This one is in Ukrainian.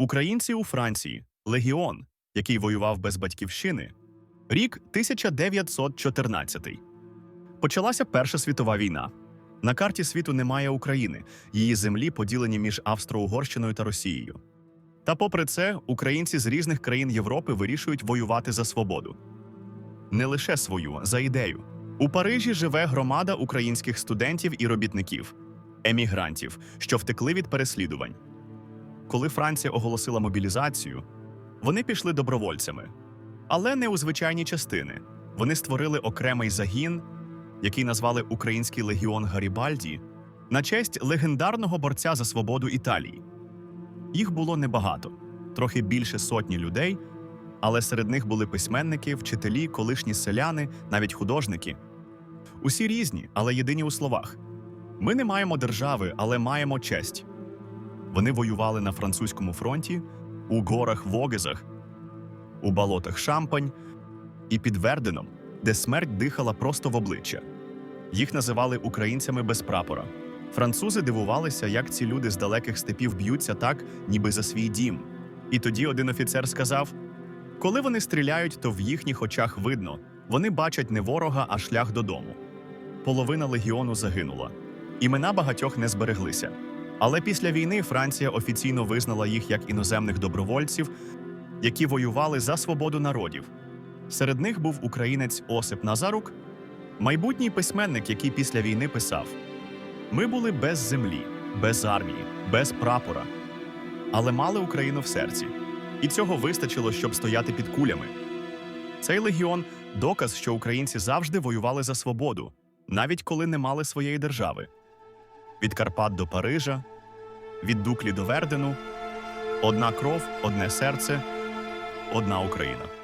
Українці у Франції легіон, який воював без батьківщини. Рік 1914. Почалася Перша світова війна. На карті світу немає України, її землі поділені між Австро-Угорщиною та Росією. Та попри це, українці з різних країн Європи вирішують воювати за свободу. Не лише свою, за ідею. У Парижі живе громада українських студентів і робітників, емігрантів, що втекли від переслідувань. Коли Франція оголосила мобілізацію, вони пішли добровольцями, але не у звичайні частини. Вони створили окремий загін, який назвали Український легіон Гарібальді, на честь легендарного борця за свободу Італії. Їх було небагато, трохи більше сотні людей, але серед них були письменники, вчителі, колишні селяни, навіть художники. Усі різні, але єдині у словах. Ми не маємо держави, але маємо честь. Вони воювали на французькому фронті, у горах Вогезах, у болотах Шампань і під Верденом, де смерть дихала просто в обличчя. Їх називали українцями без прапора. Французи дивувалися, як ці люди з далеких степів б'ються так, ніби за свій дім. І тоді один офіцер сказав: коли вони стріляють, то в їхніх очах видно, вони бачать не ворога, а шлях додому. Половина легіону загинула. Імена багатьох не збереглися. Але після війни Франція офіційно визнала їх як іноземних добровольців, які воювали за свободу народів. Серед них був українець Осип Назарук, майбутній письменник, який після війни писав: Ми були без землі, без армії, без прапора, але мали Україну в серці. І цього вистачило, щоб стояти під кулями. Цей легіон доказ, що українці завжди воювали за свободу, навіть коли не мали своєї держави. Від Карпат до Парижа, від Дуклі до Вердену, одна кров, одне серце, одна Україна.